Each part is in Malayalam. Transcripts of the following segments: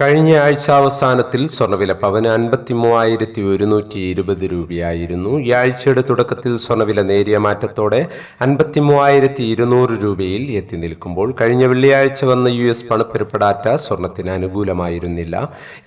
കഴിഞ്ഞ ആഴ്ച അവസാനത്തിൽ സ്വർണവില പവന് അൻപത്തി മൂവായിരത്തി ഒരുന്നൂറ്റി ഇരുപത് രൂപയായിരുന്നു. ഈ ആഴ്ചയുടെ തുടക്കത്തിൽ സ്വർണവില നേരിയ മാറ്റത്തോടെ അൻപത്തി മൂവായിരത്തി ഇരുന്നൂറ് രൂപയിൽ എത്തി നിൽക്കുമ്പോൾ കഴിഞ്ഞ വെള്ളിയാഴ്ച വന്ന യു എസ് പണപ്പെരുപ്പ ഡാറ്റ സ്വർണത്തിന് അനുകൂലമായിരുന്നില്ല.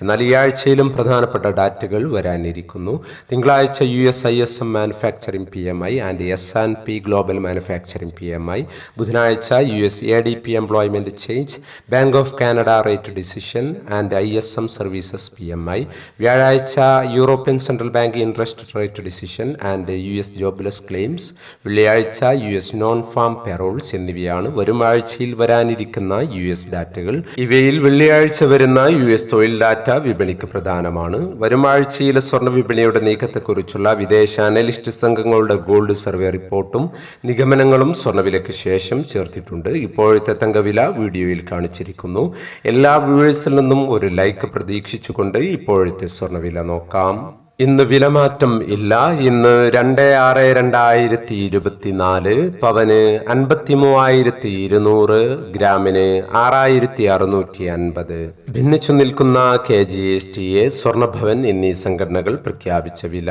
എന്നാൽ ഈ ആഴ്ചയിലും പ്രധാനപ്പെട്ട ഡാറ്റകൾ വരാനിരിക്കുന്നു. തിങ്കളാഴ്ച U S I S M manufacturing P M I and S and P global manufacturing P M I. ബുധനാഴ്ച U S A D P employment change Bank of Canada rate decision and I S M services P M I വ്യാഴാഴ്ച European Central Bank interest rate decision and U S jobless claims വെള്ളിയാഴ്ച U S non farm payrolls എന്നിവയാണ് വരും ആഴ്ചയിൽ വരാനിരിക്കുന്ന യു എസ് ഡാറ്റകൾ ഇവയിൽ വെള്ളിയാഴ്ച വരുന്ന യു എസ് തൊഴിൽ ഡാറ്റ വിപണിക്ക് പ്രധാനമാണ്. വരും ആഴ്ചയിലെ സ്വർണ വിപണിയുടെ നീക്കത്തെക്കുറിച്ചുള്ള വിദേശ അനലിസ്റ്റ് സംഘങ്ങളുടെ ഗോൾഡ് സർവേ റിപ്പോർട്ടും നിഗമനങ്ങളും സ്വർണവിലയ്ക്ക് ശേഷം ചേർത്തിട്ടുണ്ട്. ഇപ്പോഴത്തെ തങ്കവില വീഡിയോയിൽ കാണിച്ചിരിക്കുന്നു. എല്ലാ വ്യൂവേഴ്സിൽ നിന്നും ഒരു ലൈക്ക് പ്രതീക്ഷിച്ചുകൊണ്ട് ഇപ്പോഴത്തെ സ്വർണവില നോക്കാം. ഇന്ന് വിലമാറ്റം ഇല്ല. ഇന്ന് രണ്ട് ആറ് രണ്ടായിരത്തി ഇരുപത്തിനാല് പവന് അൻപത്തി മൂവായിരത്തി ഇരുന്നൂറ് ഗ്രാമിന് ആറായിരത്തി അറുന്നൂറ്റി അൻപത് ഭിന്നിച്ചു നിൽക്കുന്ന K G S T A Swarnabhavan എന്നീ സംഘടനകൾ പ്രഖ്യാപിച്ച വില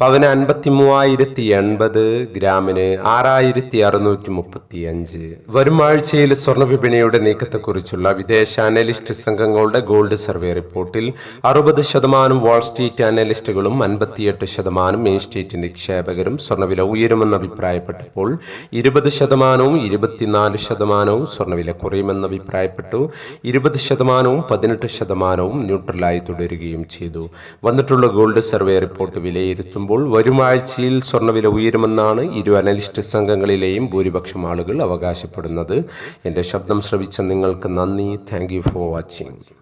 പവന് അൻപത്തി മൂവായിരത്തി എൺപത് ഗ്രാമിന് ആറായിരത്തി അറുന്നൂറ്റി മുപ്പത്തി അഞ്ച് വരും ആഴ്ചയിൽ സ്വർണ വിപണിയുടെ നീക്കത്തെക്കുറിച്ചുള്ള വിദേശ അനലിസ്റ്റ് സംഘങ്ങളുടെ ഗോൾഡ് സർവേ റിപ്പോർട്ടിൽ അറുപത് ശതമാനം വാൾ സ്ട്രീറ്റ് അനലിസ്റ്റുകളും അൻപത്തിയെട്ട് ശതമാനം മെയിൻ സ്റ്റേറ്റ് നിക്ഷേപകരും സ്വർണവില ഉയരുമെന്ന് അഭിപ്രായപ്പെട്ടപ്പോൾ ഇരുപത് ശതമാനവും ഇരുപത്തിനാല് ശതമാനവും സ്വർണവില കുറയുമെന്ന് അഭിപ്രായപ്പെട്ടു. ഇരുപത് ശതമാനവും പതിനെട്ട് ശതമാനവും ന്യൂട്രലായി തുടരുകയും ചെയ്തു. വന്നിട്ടുള്ള ഗോൾഡ് സർവേ റിപ്പോർട്ട് വിലയിരുത്തുമ്പോൾ വരും ആഴ്ചയിൽ സ്വർണവില ഉയരുമെന്നാണ് ഇരു അനലിസ്റ്റ് സംഘങ്ങളിലെയും ഭൂരിപക്ഷം ആളുകൾ അവകാശപ്പെടുന്നത്. എന്റെ ശബ്ദം ശ്രവിച്ച നിങ്ങൾക്ക് നന്ദി. Thank for watching.